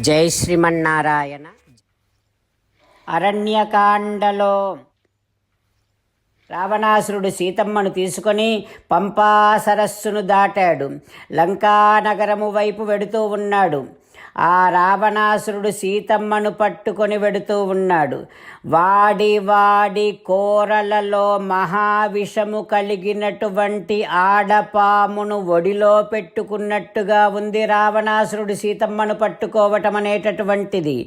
జై శ్రీమన్నారాయణ. అరణ్యకాండలో రావణాసురుడు సీతమ్మను తీసుకొని పంపా సరస్సును దాటాడు లంకానగరము వైపు వెడుతూ ఉన్నాడు. ఆ రావణాసురుడు సీతమ్మను పట్టుకొని వెడుతూ ఉన్నాడు. వాడి వాడి కోరలలో మహావిషము కలిగినటువంటి ఆడపామును ఒడిలో పెట్టుకున్నట్టుగా ఉంది రావణాసురుడు సీతమ్మను పట్టుకోవటం అనేటటువంటిది.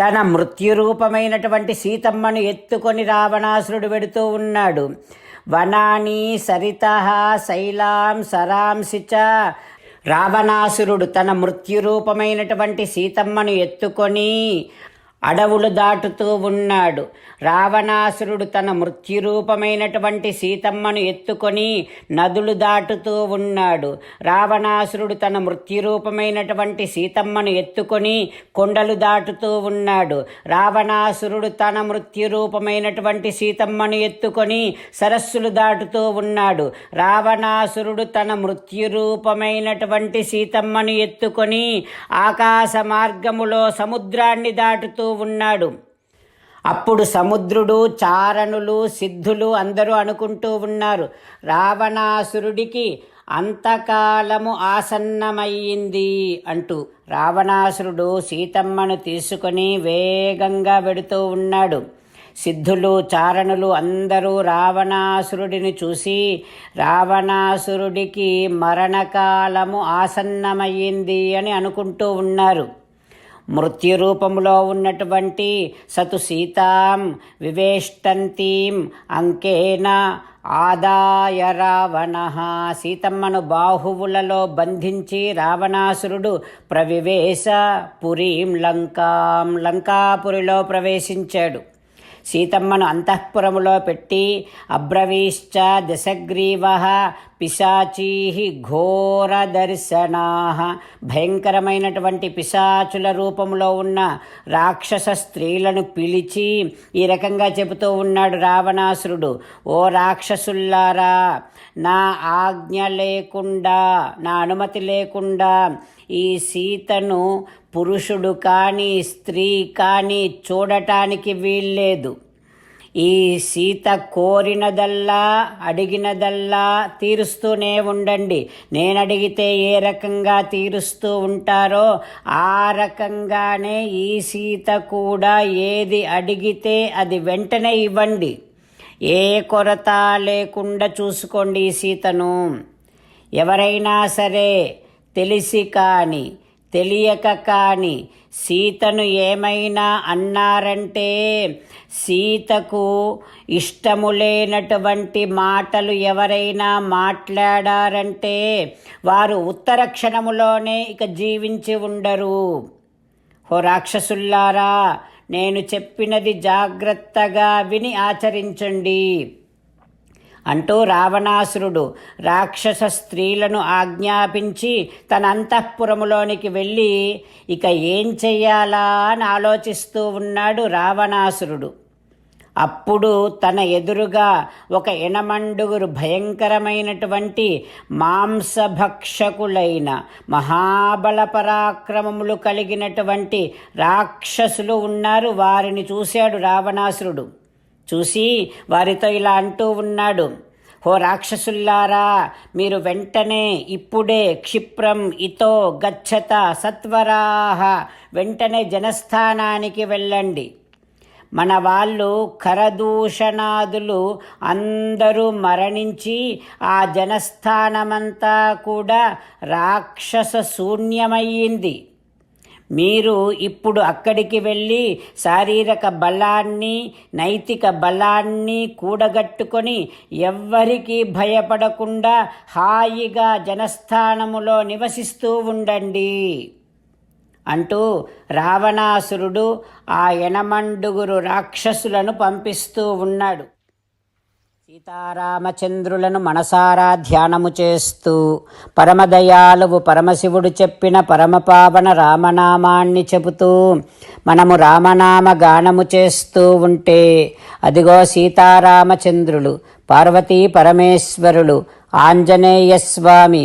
తన మృత్యురూపమైనటువంటి సీతమ్మను ఎత్తుకొని రావణాసురుడు వెడుతూ ఉన్నాడు. వనాని సరిత శైలాం సరాంసి చ రావణాసురుడు తన మృత్యురూపమైనటువంటి సీతమ్మను ఎత్తుకొని అడవులు దాటుతూ ఉన్నాడు. రావణాసురుడు తన మృత్యురూపమైనటువంటి సీతమ్మను ఎత్తుకొని నదులు దాటుతూ ఉన్నాడు. రావణాసురుడు తన మృత్యురూపమైనటువంటి సీతమ్మను ఎత్తుకొని కొండలు దాటుతూ ఉన్నాడు. రావణాసురుడు తన మృత్యురూపమైనటువంటి సీతమ్మను ఎత్తుకొని సరస్సులు దాటుతూ ఉన్నాడు. రావణాసురుడు తన మృత్యురూపమైనటువంటి సీతమ్మను ఎత్తుకొని ఆకాశ మార్గములో సముద్రాన్ని దాటుతూ ఉన్నాడు. అప్పుడు సముద్రుడు చారణులు సిద్ధులు అందరూ అనుకుంటూ ఉన్నారు రావణాసురుడికి అంతకాలము ఆసన్నమయ్యింది అంటూ. రావణాసురుడు సీతమ్మను తీసుకొని వేగంగా వెడుతూ ఉన్నాడు. సిద్ధులు చారణులు అందరూ రావణాసురుడిని చూసి రావణాసురుడికి మరణకాలము ఆసన్నమయ్యింది అని అనుకుంటూ ఉన్నారు. మృత్యురూపంలో ఉన్నటువంటి సతు సీతాం వివేష్టంతీం అంకేన ఆదాయ రావణ. సీతమ్మను బాహువులలో బంధించి రావణాసురుడు ప్రవివేశ పురీం లంకాం. లంకాపురిలో ప్రవేశించాడు. సీతమ్మను అంతఃపురములో పెట్టి అబ్రవీశ్చ దశగ్రీవ పిశాచీ ఘోర దర్శనా భయంకరమైనటువంటి పిశాచుల రూపంలో ఉన్న రాక్షస స్త్రీలను పిలిచి ఈ రకంగా చెబుతూ ఉన్నాడు రావణాసురుడు. ఓ రాక్షసుల్లారా నా ఆజ్ఞ లేకుండా నా అనుమతి లేకుండా ఈ సీతను పురుషుడు కానీ స్త్రీ కానీ చూడటానికి వీల్లేదు. ఈ సీత కోరినదల్లా అడిగినదల్లా తీరుస్తూనే ఉండండి. నేను అడిగితే ఏ రకంగా తీరుస్తూ ఉంటారో ఆ రకంగానే ఈ సీత కూడా ఏది అడిగితే అది వెంటనే ఇవ్వండి. ఏ కొరత లేకుండా చూసుకోండి ఈ సీతను. ఎవరైనా సరే తెలిసి కానీ తెలియక కానీ సీతను ఏమైనా అన్నారంటే సీతకు ఇష్టము లేనటువంటి మాటలు ఎవరైనా మాట్లాడారంటే వారు ఉత్తర క్షణములోనే ఇక జీవించి ఉండరు. ఓ రాక్షసుల్లారా నేను చెప్పినది జాగ్రత్తగా విని ఆచరించండి. అంటూ రావణాసురుడు రాక్షస స్త్రీలను ఆజ్ఞాపించి తన అంతఃపురములోనికి వెళ్ళి ఇక ఏం చెయ్యాలా? అని ఆలోచిస్తూ ఉన్నాడు రావణాసురుడు. అప్పుడు తన ఎదురుగా ఒక ఎనమండుగురు భయంకరమైనటువంటి మాంసభక్షకులైన మహాబల పరాక్రమములు కలిగినటువంటి రాక్షసులు ఉన్నారు. వారిని చూశాడు రావణాసురుడు. చూసి వారితో ఇలా అంటూ ఉన్నాడు ఓ రాక్షసుల్లారా మీరు వెంటనే ఇప్పుడే క్షిప్రం ఇతో గచ్చత సత్వరాహ వెంటనే జనస్థానానికి వెళ్ళండి. మన వాళ్ళు కరదూషణాదులు అందరూ మరణించి ఆ జనస్థానమంతా కూడా రాక్షస శూన్యమయ్యింది. మీరు ఇప్పుడు అక్కడికి వెళ్ళి శారీరక బలాన్ని నైతిక బలాన్ని కూడగట్టుకొని ఎవ్వరికీ భయపడకుండా హాయిగా జనస్థానములో నివసిస్తూ ఉండండి. అంటూ రావణాసురుడు ఆ ఎనమండుగురు రాక్షసులను పంపిస్తూ ఉన్నాడు. సీతారామచంద్రులను మనసారా ధ్యానము చేస్తూ పరమదయాలువు పరమశివుడు చెప్పిన పరమపావన రామనామాన్ని చెబుతూ మనము రామనామ గానము చేస్తూ ఉంటే అదిగో సీతారామచంద్రులు పార్వతీ పరమేశ్వరులు ఆంజనేయ స్వామి